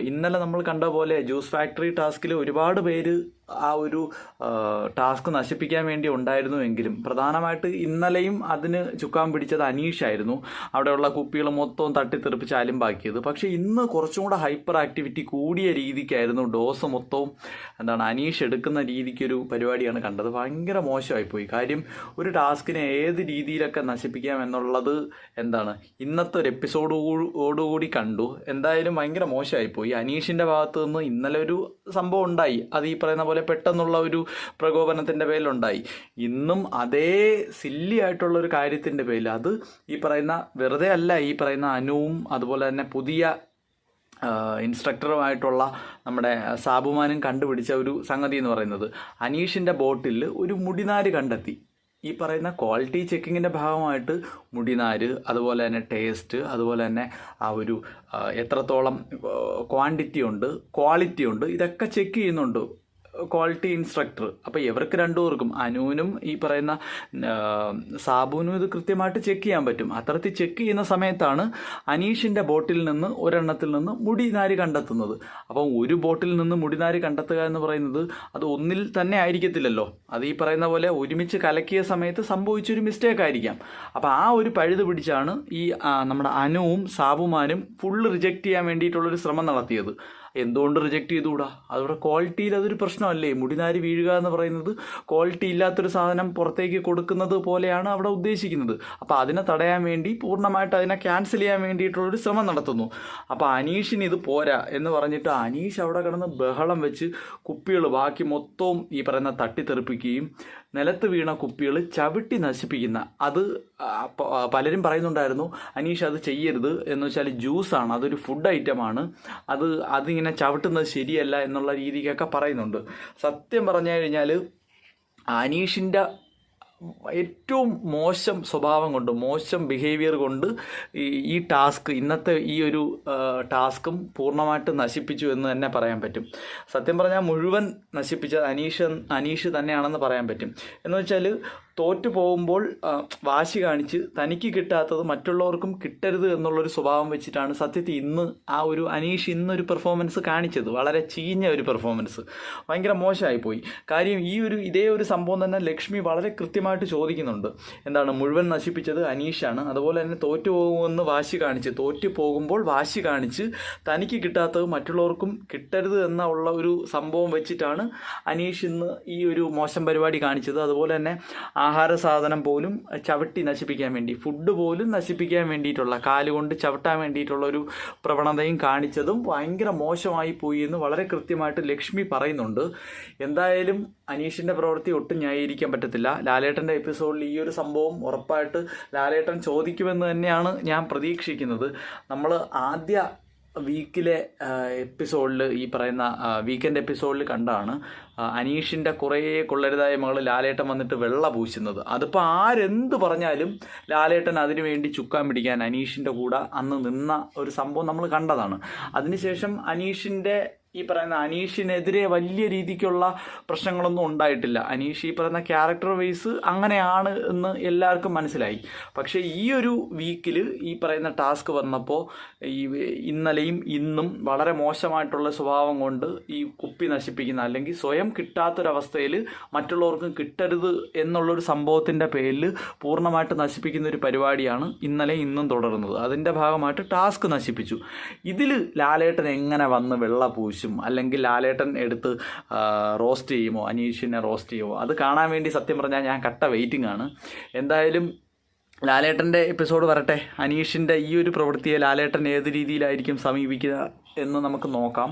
ഇന്നലെ നമ്മൾ കണ്ട പോലെ ജ്യൂസ് ഫാക്ടറി ടാസ്കിൽ ഒരുപാട് പേര് ആ ഒരു ടാസ്ക് നശിപ്പിക്കാൻ വേണ്ടി ഉണ്ടായിരുന്നു എങ്കിലും പ്രധാനമായിട്ട് ഇന്നലെയും അതിന് ചുക്കാൻ പിടിച്ചത് അനീഷായിരുന്നു അവിടെയുള്ള കുപ്പികൾ മൊത്തം തട്ടിത്തെറിപ്പിച്ച് അലിമ്പാക്കിയത്. പക്ഷേ ഇന്ന് കുറച്ചും കൂടെ ഹൈപ്പർ ആക്ടിവിറ്റി കൂടിയ രീതിക്കായിരുന്നു ഡോസ് മൊത്തവും എന്താണ് അനീഷ് എടുക്കുന്ന രീതിക്കൊരു പരിപാടിയാണ് കണ്ടത്. ഭയങ്കര മോശമായിപ്പോയി. കാര്യം ഒരു ടാസ്കിനെ ഏത് രീതിയിലൊക്കെ നശിപ്പിക്കാം എന്നുള്ളത് എന്താണ് ഇന്നത്തെ ഒരു എപ്പിസോഡോടുകൂടി കണ്ടു. എന്തായാലും ഭയങ്കര മോശമായിപ്പോയി. അനീഷിന്റെ ഭാഗത്തു നിന്ന് ഇന്നലെ ഒരു സംഭവം ഉണ്ടായി. അത് ഈ പറയുന്ന പോലെ പെട്ടെന്നുള്ള ഒരു പ്രകോപനത്തിന്റെ പേരിലുണ്ടായി. ഇന്നും അതേ സില്ലി ആയിട്ടുള്ള ഒരു കാര്യത്തിന്റെ പേരിൽ അത് ഈ പറയുന്ന വെറുതെ അല്ല ഈ പറയുന്ന അനുവും അതുപോലെ തന്നെ പുതിയ ഇൻസ്ട്രക്ടറുമായിട്ടുള്ള നമ്മുടെ സാബുമാനും കണ്ടുപിടിച്ച ഒരു സംഗതി എന്ന് പറയുന്നത് അനീഷിന്റെ ബോട്ടിൽ ഒരു മുടിനാര് കണ്ടെത്തി. ഈ പറയുന്ന ക്വാളിറ്റി ചെക്കിങ്ങിന്റെ ഭാഗമായിട്ട് മുടിനാര് അതുപോലെ തന്നെ ടേസ്റ്റ് അതുപോലെ തന്നെ ആ ഒരു എത്രത്തോളം ക്വാണ്ടിറ്റി ഉണ്ട് ക്വാളിറ്റി ഉണ്ട് ഇതൊക്കെ ചെക്ക് ചെയ്യുന്നുണ്ട്. ക്വാളിറ്റി ഇൻസ്ട്രക്ടർ അപ്പോൾ ഇവർക്ക് രണ്ടുപേർക്കും അനുവിനും ഈ പറയുന്ന സാബുവിനും ഇത് കൃത്യമായിട്ട് ചെക്ക് ചെയ്യാൻ പറ്റും. അത്തരത്തിൽ ചെക്ക് ചെയ്യുന്ന സമയത്താണ് അനീഷിന്റെ ബോട്ടിൽ നിന്ന് ഒരെണ്ണത്തിൽ നിന്ന് മുടിനാരി കണ്ടെത്തുന്നത്. അപ്പം ഒരു ബോട്ടിൽ നിന്ന് മുടിനാരി കണ്ടെത്തുക എന്ന് പറയുന്നത് അത് ഒന്നിൽ തന്നെ ആയിരിക്കത്തില്ലല്ലോ. അത് ഈ പറയുന്ന പോലെ ഒരുമിച്ച് കലക്കിയ സമയത്ത് സംഭവിച്ചൊരു മിസ്റ്റേക്ക് ആയിരിക്കാം. അപ്പോൾ ആ ഒരു പഴുത് പിടിച്ചാണ് ഈ നമ്മുടെ അനുവും സാബുമാനും ഫുള്ള് റിജക്റ്റ് ചെയ്യാൻ വേണ്ടിയിട്ടുള്ളൊരു ശ്രമം നടത്തിയത്. എന്തുകൊണ്ട് റിജക്റ്റ് ചെയ്തുകൂടാ? അതോടെ ക്വാളിറ്റിയിൽ അതൊരു പ്രശ്നമല്ലേ? മുടിനാരി വീഴുക എന്ന് പറയുന്നത് ക്വാളിറ്റി ഇല്ലാത്തൊരു സാധനം പുറത്തേക്ക് കൊടുക്കുന്നത് പോലെയാണ് അവിടെ ഉദ്ദേശിക്കുന്നത്. അപ്പോൾ അതിനെ തടയാൻ വേണ്ടി പൂർണമായിട്ട് അതിനെ ക്യാൻസൽ ചെയ്യാൻ വേണ്ടിയിട്ടുള്ളൊരു ശ്രമം നടത്തുന്നു. അപ്പോൾ അനീഷിന് ഇത് പോരാ എന്ന് പറഞ്ഞിട്ട് അനീഷ് അവിടെ കിടന്ന് ബഹളം വെച്ച് കുപ്പികൾ ബാക്കി മൊത്തവും ഈ പറയുന്ന തട്ടിത്തെറിപ്പിക്കുകയും നിലത്ത് വീണ കുപ്പികൾ ചവിട്ടി നശിപ്പിക്കുന്ന. അത് പലരും പറയുന്നുണ്ടായിരുന്നു അനീഷ് അത് ചെയ്യരുത് എന്ന് വെച്ചാൽ ജ്യൂസാണ് അതൊരു ഫുഡ് ഐറ്റമാണ് അത് അതിങ്ങനെ ചവിട്ടുന്നത് ശരിയല്ല എന്നുള്ള രീതിക്കൊക്കെ പറയുന്നുണ്ട്. സത്യം പറഞ്ഞു കഴിഞ്ഞാൽ അനീഷിന്റെ ഏറ്റവും മോശം സ്വഭാവം കൊണ്ട് മോശം ബിഹേവിയർ കൊണ്ട് ഈ ടാസ്ക് ഇന്നത്തെ ഈ ഒരു ടാസ്കും പൂർണമായിട്ട് നശിപ്പിച്ചു എന്ന് തന്നെ പറയാൻ പറ്റും. സത്യം പറഞ്ഞാൽ മുഴുവൻ നശിപ്പിച്ചത് അനീഷ് അനീഷ് തന്നെയാണെന്ന് പറയാൻ പറ്റും. എന്ന് വെച്ചാൽ തോറ്റു പോകുമ്പോൾ വാശി കാണിച്ച് തനിക്ക് കിട്ടാത്തത് മറ്റുള്ളവർക്കും കിട്ടരുത് എന്നുള്ളൊരു സ്വഭാവം വെച്ചിട്ടാണ് സത്യത്തിൽ ഇന്ന് ആ ഒരു അനീഷ് ഇന്നൊരു പെർഫോമൻസ് കാണിച്ചത്. വളരെ ചീഞ്ഞ ഒരു പെർഫോമൻസ് ഭയങ്കര മോശമായി പോയി കാര്യം ഈ ഒരു ഇതേ ഒരു സംഭവം തന്നെ ലക്ഷ്മി വളരെ കൃത്യമായിട്ട് ചോദിക്കുന്നുണ്ട്. എന്താണ് മുഴുവൻ നശിപ്പിച്ചത് അനീഷാണ്. അതുപോലെ തന്നെ തോറ്റു പോകുമെന്ന് വാശി കാണിച്ച് തോറ്റു പോകുമ്പോൾ വാശി കാണിച്ച് തനിക്ക് കിട്ടാത്തത് മറ്റുള്ളവർക്കും കിട്ടരുത് എന്ന ഉള്ള ഒരു സംഭവം വെച്ചിട്ടാണ് അനീഷ് ഇന്ന് ഈ ഒരു മോശം പരിപാടി കാണിച്ചത്. അതുപോലെ തന്നെ ആഹാര സാധനം പോലും ചവിട്ടി നശിപ്പിക്കാൻ വേണ്ടി ഫുഡ് പോലും നശിപ്പിക്കാൻ വേണ്ടിയിട്ടുള്ള കാലുകൊണ്ട് ചവിട്ടാൻ വേണ്ടിയിട്ടുള്ള ഒരു പ്രവണതയും കാണിച്ചതും ഭയങ്കര മോശമായി പോയി എന്ന് വളരെ കൃത്യമായിട്ട് ലക്ഷ്മി പറയുന്നുണ്ട്. എന്തായാലും അനീഷിന്റെ പ്രവൃത്തി ഒട്ടും ന്യായീകരിക്കാൻ പറ്റത്തില്ല. ലാലേട്ടന്റെ എപ്പിസോഡിൽ ഈ ഒരു സംഭവം ഉറപ്പായിട്ട് ലാലേട്ടൻ ചോദിക്കുമെന്ന് തന്നെയാണ് ഞാൻ പ്രതീക്ഷിക്കുന്നത്. നമ്മൾ ആദ്യ വീക്കിലെ എപ്പിസോഡിൽ ഈ പറയുന്ന വീക്കെൻഡ് എപ്പിസോഡിൽ കണ്ടാണ് അനീഷിന്റെ കുറേ കൊള്ളരുതായ മകൾ ലാലേട്ടൻ വന്നിട്ട് വെള്ള പൂശുന്നത്. അതിപ്പോൾ ആരെന്ത് പറഞ്ഞാലും ലാലേട്ടൻ അതിനു വേണ്ടി ചുക്കാൻ പിടിക്കാൻ അനീഷിന്റെ കൂടെ അന്ന് നിന്ന ഒരു സംഭവം നമ്മൾ കണ്ടതാണ്. അതിനുശേഷം അനീഷിന്റെ ഈ പറയുന്ന അനീഷിനെതിരെ വലിയ രീതിക്കുള്ള പ്രശ്നങ്ങളൊന്നും ഉണ്ടായിട്ടില്ല. അനീഷ് ഈ പറയുന്ന ക്യാരക്ടർ വൈസ് അങ്ങനെയാണ് എന്ന് എല്ലാവർക്കും മനസ്സിലായി. പക്ഷേ ഈ ഒരു വീക്കിൽ ഈ പറയുന്ന ടാസ്ക് വന്നപ്പോൾ ഈ ഇന്നലെയും ഇന്നും വളരെ മോശമായിട്ടുള്ള സ്വഭാവം കൊണ്ട് ഈ കുപ്പി നശിപ്പിക്കുന്ന അല്ലെങ്കിൽ സ്വയം കിട്ടാത്തൊരവസ്ഥയിൽ മറ്റുള്ളവർക്കും കിട്ടരുത് എന്നുള്ളൊരു സംഭവത്തിന്റെ പേരിൽ പൂർണമായിട്ട് നശിപ്പിക്കുന്ന ഒരു പരിപാടിയാണ് ഇന്നലെ ഇന്നും തുടരുന്നത്. അതിന്റെ ഭാഗമായിട്ട് ടാസ്ക് നശിപ്പിച്ചു. ഇതിൽ ലാലേട്ടൻ എങ്ങനെ വന്ന് വെള്ള പൂശും? അല്ലെങ്കിൽ ലാലേട്ടൻ എടുത്ത് റോസ്റ്റ് ചെയ്യുമോ? അനീഷിനെ റോസ്റ്റ് ചെയ്യുമോ? അത് കാണാൻ വേണ്ടി സത്യം പറഞ്ഞാൽ ഞാൻ കട്ട വെയിറ്റിംഗ് ആണ്. എന്തായാലും ലാലേട്ടന്റെ എപ്പിസോഡ് വരട്ടെ. അനീഷിന്റെ ഈ ഒരു പ്രവൃത്തിയെ ലാലേട്ടൻ ഏത് രീതിയിലായിരിക്കും സമീപിക്കുക എന്ന് നമുക്ക് നോക്കാം.